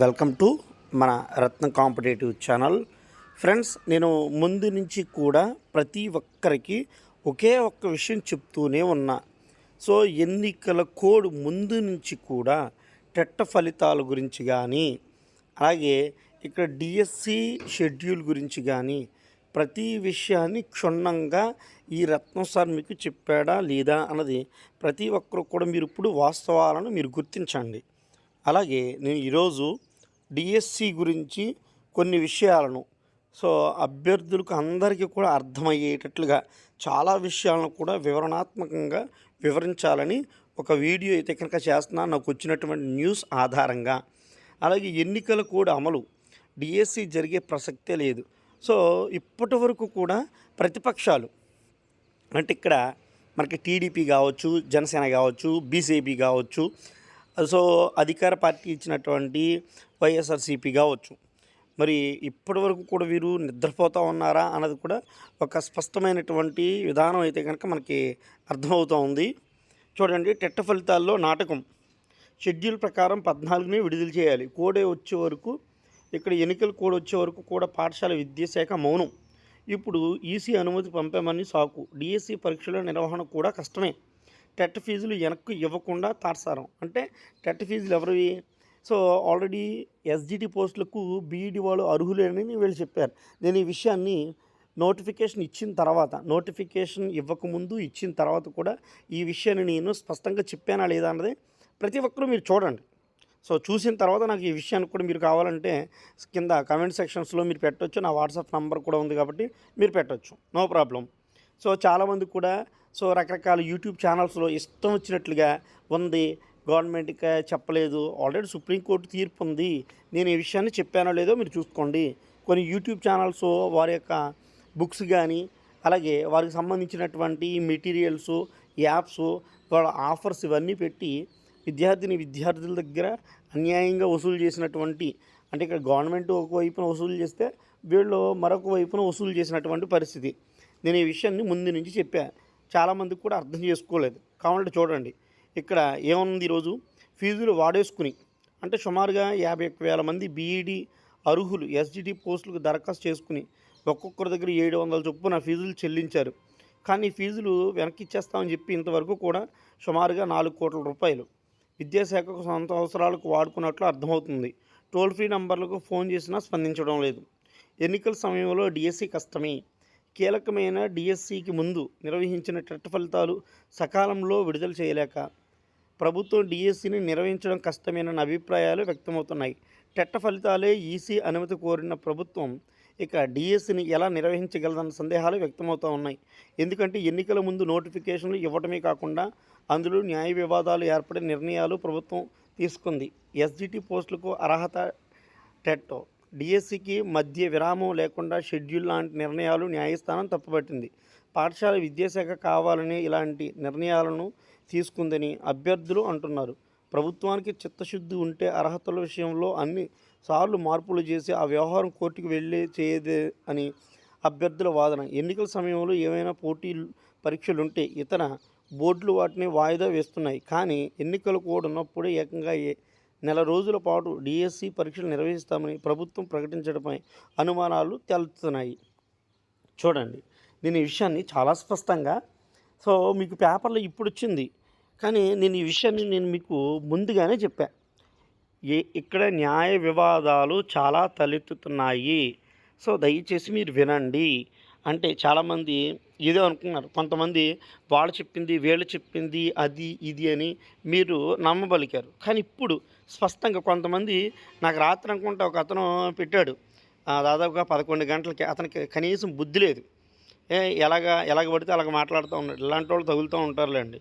Welcome to మన రత్న competitive channel. Friends నేను ముందు నుంచి కూడా ప్రతి ఒక్కరికి ఒకే ఒక్క విషయం చెప్తూనే ఉన్నా. సో ఎన్నికల కోడ్ ముందు నుంచి కూడా టెట్ట ఫలితాల గురించి కానీ అలాగే ఇక్కడ డిఎస్సి షెడ్యూల్ గురించి కానీ ప్రతి విషయాన్ని క్షుణ్ణంగా ఈ రత్నం సార్ మీకు చెప్పాడా లేదా అన్నది ప్రతి ఒక్కరు కూడా మీరు ఇప్పుడు వాస్తవాలను మీరు గుర్తించండి. అలాగే నేను ఈరోజు డిఎస్సి గురించి కొన్ని విషయాలను సో అభ్యర్థులకు అందరికీ కూడా అర్థమయ్యేటట్లుగా చాలా విషయాలను కూడా వివరణాత్మకంగా వివరించాలని ఒక వీడియో అయితే కనుక చేస్తున్నాను నాకు వచ్చినటువంటి న్యూస్ ఆధారంగా. అలాగే ఎన్నికల కూడా అమలు డిఎస్సి జరిగే ప్రసక్తే లేదు. సో ఇప్పటి వరకు కూడా ప్రతిపక్షాలు అంటే ఇక్కడ మనకి టీడీపీ కావచ్చు జనసేన కావచ్చు బీజేపీ కావచ్చు సో అధికార పార్టీ ఇచ్చినటువంటి వైఎస్ఆర్సీపీ కావచ్చు. మరి ఇప్పటి వరకు కూడా వీరు నిద్రపోతూ ఉన్నారా అన్నది కూడా ఒక స్పష్టమైనటువంటి విధానం అయితే కనుక మనకి అర్థమవుతూ ఉంది. చూడండి టెట్ట ఫలితాల్లో నాటకం. షెడ్యూల్ ప్రకారం పద్నాలుగుని విడుదల చేయాలి. కోడే వచ్చే వరకు ఇక్కడ ఎన్నికల కోడ్ వచ్చే వరకు కూడా పాఠశాల విద్యాశాఖ మౌనం. ఇప్పుడు ఈసీ అనుమతి పంపామని సాకు. డిఎస్సి పరీక్షల నిర్వహణ కూడా కష్టమే. టెట్ ఫీజులు వెనక్కి ఇవ్వకుండా తాత్సారం అంటే టెట్ ఫీజులు ఎవరివి? సో ఆల్రెడీ ఎస్జిటి పోస్టులకు బీఈడి వాళ్ళు అర్హులేనని వీళ్ళు చెప్పారు. నేను ఈ విషయాన్ని నోటిఫికేషన్ ఇచ్చిన తర్వాత నోటిఫికేషన్ ఇవ్వకముందు ఇచ్చిన తర్వాత కూడా ఈ విషయాన్ని నేను స్పష్టంగా చెప్పానా లేదా అన్నది ప్రతి ఒక్కరూ మీరు చూడండి. సో చూసిన తర్వాత నాకు ఈ విషయాన్ని కూడా మీరు కావాలంటే కింద కమెంట్ సెక్షన్స్లో మీరు పెట్టొచ్చు. నా వాట్సాప్ నంబర్ కూడా ఉంది కాబట్టి మీరు పెట్టొచ్చు. No problem. సో చాలామంది కూడా సో రకరకాల యూట్యూబ్ ఛానల్స్లో ఇష్టం వచ్చినట్లుగా ఉంది. గవర్నమెంట్కి చెప్పలేదు. ఆల్రెడీ సుప్రీంకోర్టు తీర్పు ఉంది. నేను ఈ విషయాన్ని చెప్పానో లేదో మీరు చూసుకోండి. కొన్ని యూట్యూబ్ ఛానల్స్ వారి యొక్క బుక్స్ కానీ అలాగే వారికి సంబంధించినటువంటి మెటీరియల్స్ యాప్స్ వాళ్ళ ఆఫర్స్ ఇవన్నీ పెట్టి విద్యార్థిని విద్యార్థుల దగ్గర అన్యాయంగా వసూలు చేసినటువంటి అంటే ఇక్కడ గవర్నమెంట్ ఒకవైపున వసూలు చేస్తే వీళ్ళు మరొక వైపున వసూలు చేసినటువంటి పరిస్థితి. నేను ఈ విషయాన్ని ముందు నుంచి చెప్పాను చాలామందికి కూడా అర్థం చేసుకోలేదు. కావాలంటే చూడండి. ఇక్కడ ఏముంది ఈరోజు? ఫీజులు వాడేసుకుని అంటే సుమారుగా యాభై ఒక్క వేల మంది బీఈడి అర్హులు ఎస్జిటి పోస్టులకు దరఖాస్తు చేసుకుని ఒక్కొక్కరి దగ్గర ఏడు వందల చొప్పున ఫీజులు చెల్లించారు. కానీ ఫీజులు వెనక్కి ఇచ్చేస్తామని చెప్పి ఇంతవరకు కూడా సుమారుగా నాలుగు కోట్ల రూపాయలు. విద్యాశాఖకు సొంత అవసరాలకు వాడుకున్నట్లు అర్థమవుతుంది. టోల్ ఫ్రీ నంబర్లకు ఫోన్ చేసినా స్పందించడం లేదు. ఎన్నికల సమయంలో డిఎస్సి కష్టమే. కీలకమైన డిఎస్సికి ముందు నిర్వహించిన టెట్ ఫలితాలు సకాలంలో విడుదల చేయలేక ప్రభుత్వం డిఎస్సిని నిర్వహించడం కష్టమేనన్న అభిప్రాయాలు వ్యక్తమవుతున్నాయి. టెట్ట ఫలితాలే ఈసీ అనుమతి కోరిన ప్రభుత్వం ఇక డిఎస్సిని ఎలా నిర్వహించగలదన్న సందేహాలు వ్యక్తమవుతూ ఉన్నాయి. ఎందుకంటే ఎన్నికల ముందు నోటిఫికేషన్లు ఇవ్వటమే కాకుండా అందులో న్యాయ వివాదాలు ఏర్పడే నిర్ణయాలు ప్రభుత్వం తీసుకుంది. ఎస్జిటి పోస్టులకు అర్హత టెట్ డిఎస్సికి మధ్య విరామం లేకుండా షెడ్యూల్ లాంటి నిర్ణయాలు న్యాయస్థానం తప్పుపట్టింది. పాఠశాల విద్యాశాఖ కావాలని ఇలాంటి నిర్ణయాలను తీసుకుందని అభ్యర్థులు అంటున్నారు. ప్రభుత్వానికి చిత్తశుద్ధి ఉంటే అర్హతల విషయంలో అన్ని సార్లు మార్పులు చేసి ఆ వ్యవహారం కోర్టుకు వెళ్ళే చేయదే అని అభ్యర్థుల వాదన. ఎన్నికల సమయంలో ఏమైనా పోటీ పరీక్షలు ఉంటే ఇతర బోర్డులు వాటిని వాయిదా వేస్తున్నాయి. కానీ ఎన్నికలు కూడా ఉన్నప్పుడే ఏకంగా ఏ- నెల రోజుల పాటు డిఎస్సి పరీక్షలు నిర్వహిస్తామని ప్రభుత్వం ప్రకటించడంపై అనుమానాలు తేలుతున్నాయి చూడండి నేను ఈ విషయాన్ని చాలా స్పష్టంగా సో మీకు పేపర్లో ఇప్పుడు వచ్చింది కానీ నేను ఈ విషయాన్ని నేను మీకు ముందుగానే చెప్పా. ఏ ఇక్కడ న్యాయ వివాదాలు చాలా తలెత్తుతున్నాయి. సో దయచేసి మీరు వినండి. అంటే చాలామంది ఏదో అనుకున్నారు. కొంతమంది వాళ్ళు చెప్పింది వీళ్ళు చెప్పింది అది ఇది అని మీరు నమ్మబలికారు. కానీ ఇప్పుడు స్పష్టంగా కొంతమంది నాకు రాత్రి అనుకుంటా ఒక అతను పెట్టాడు. దాదాపుగా పదకొండు గంటలకి అతనికి కనీసం బుద్ధి లేదు. ఏ ఎలాగ ఎలాగ పడితే అలాగ మాట్లాడుతూ ఉన్నాడు. ఇలాంటి వాళ్ళు తగులుతూ ఉంటారులేండి.